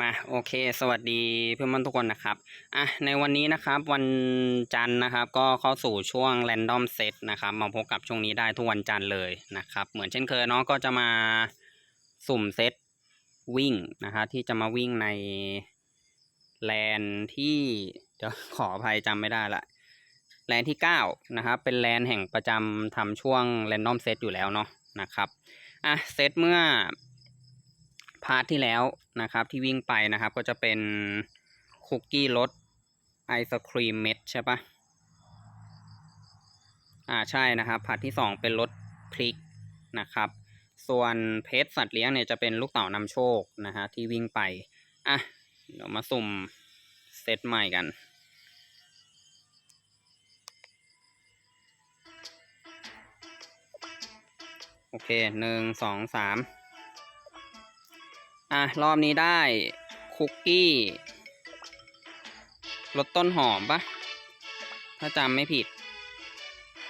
มาโอเค สวัสดีเพื่อนๆทุกคนนะครับอะในวันนี้นะครับวันจันทร์นะครับ ก็เข้าสู่ช่วง Random Set นะครับมาพบกับช่วงนี้ได้ทุกวันจันทร์เลยนะครับ เหมือนเช่นเคยเนาะก็จะมาสุ่มเซตวิ่งนะครับที่จะมาวิ่งในแลนที่เดี๋ยวขออภัยจำไม่ได้ละแลนที่เก้านะครับเป็นแลนแห่งประจำทำช่วง Random Set อยู่แล้วเนาะนะครับอะเซตเมื่อ พาร์ทที่แล้วนะครับ ที่วิ่งไปนะครับก็จะเป็นคุกกี้รสไอศครีมเม็ดใช่ปะอ่าใช่นะครับพาร์ทที่สองเป็นรสพริกนะครับ ส่วนเพชรสัตว์เลี้ยงเนี่ยจะเป็นลูกเต่านำโชคนะฮะที่วิ่งไปอะเดี๋ยวมาสุ่มเซตใหม่กันโอเคหนึ่งสองสาม อะ รอบนี้ได้ คุกกี้รสต้นหอมปะถ้าจำไม่ผิด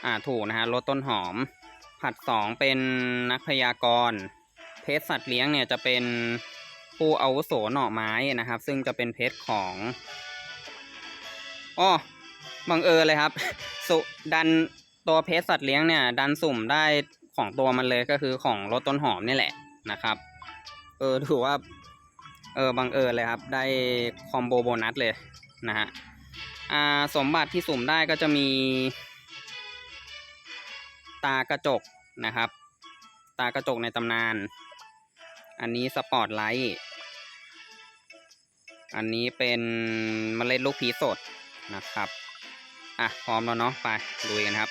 อ่าถูกนะฮะรสต้นหอม ผัดสองเป็นนักพยากรณ์เพชรสัตว์เลี้ยงเนี่ยจะเป็นผู้อาวุโสหน่อไม้นะครับ ซึ่งจะเป็นเพชรของอ้อบังเอิญเลยครับ สุดันตัวเพชรสัตว์เลี้ยงเนี่ย ดันสุ่มได้ของตัวมันเลยก็คือของรสต้นหอมนี่แหละนะครับ ออถือว่าเออบังเอิญเลยครับ ได้คอมโบโบนัสเลยนะฮะอ่าสมบัติที่สุ่มได้ก็จะมี ตากระจกนะครับ ตากระจกในตำนาน อันนี้สปอร์ตไลท์อันนี้เป็นมเมล็ดลูกพีสดนะครับ อะพร้อมแล้วเนาะไปลุยกันครับ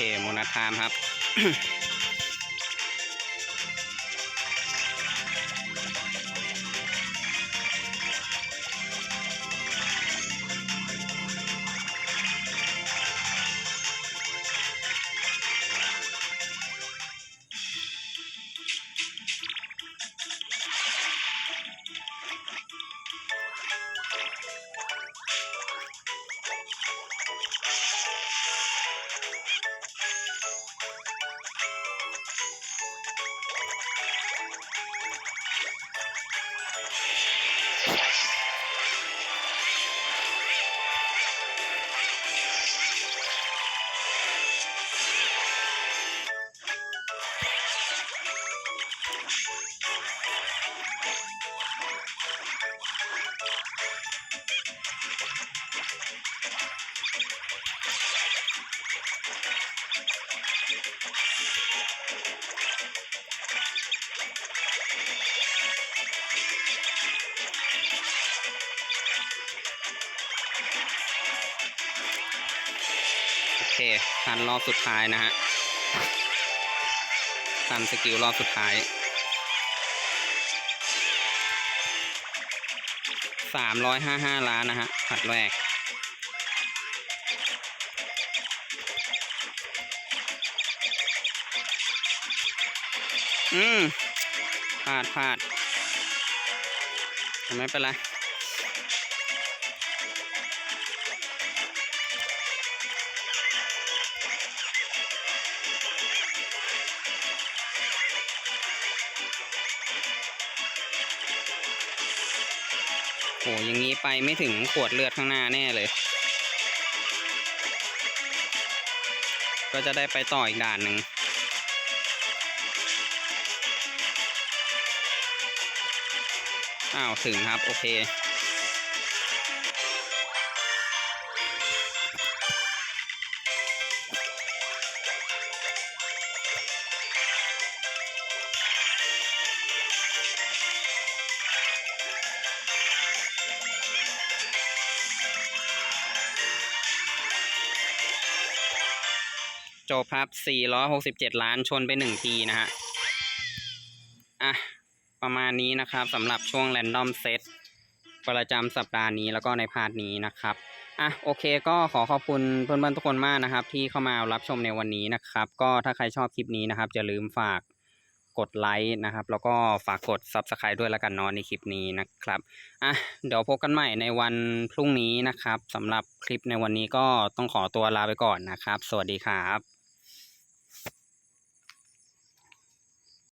โอเคโมนาทามครับ โอเคทันรอบสุดท้ายนะฮะทันสกิลรอบสุดท้าย สามร้อยห้าห้าล้านนะฮะผัดแรก อืมพลาดพลาดไม่เป็นไร อย่างนี้ไปไม่ถึงขวดเลือดข้างหน้าแน่เลย ก็จะได้ไปต่ออีกด่านหนึ่งอ้าว ถึงครับ โอเค จบครับ 467 ล้านชนไปหนึ่งทีนะฮะ อะ ประมาณนี้นะครับสำหรับช่วง Random Set ประจำสัปดาห์นี้แล้วก็ในพาร์ทนี้นะครับ อะ โอเคก็ขอขอบคุณเพื่อนๆทุกคนมากนะครับ ที่เข้ามารับชมในวันนี้นะครับ ก็ถ้าใครชอบคลิปนี้นะครับอย่าลืมฝากกดไลค์นะครับ แล้วก็ฝากกด Subscribe ด้วยแล้วกันเนาะในคลิปนี้นะครับ อะ เดี๋ยวพบกันใหม่ในวันพรุ่งนี้นะครับสำหรับคลิปในวันนี้ก็ต้องขอตัวลาไปก่อนนะครับ สวัสดีครับ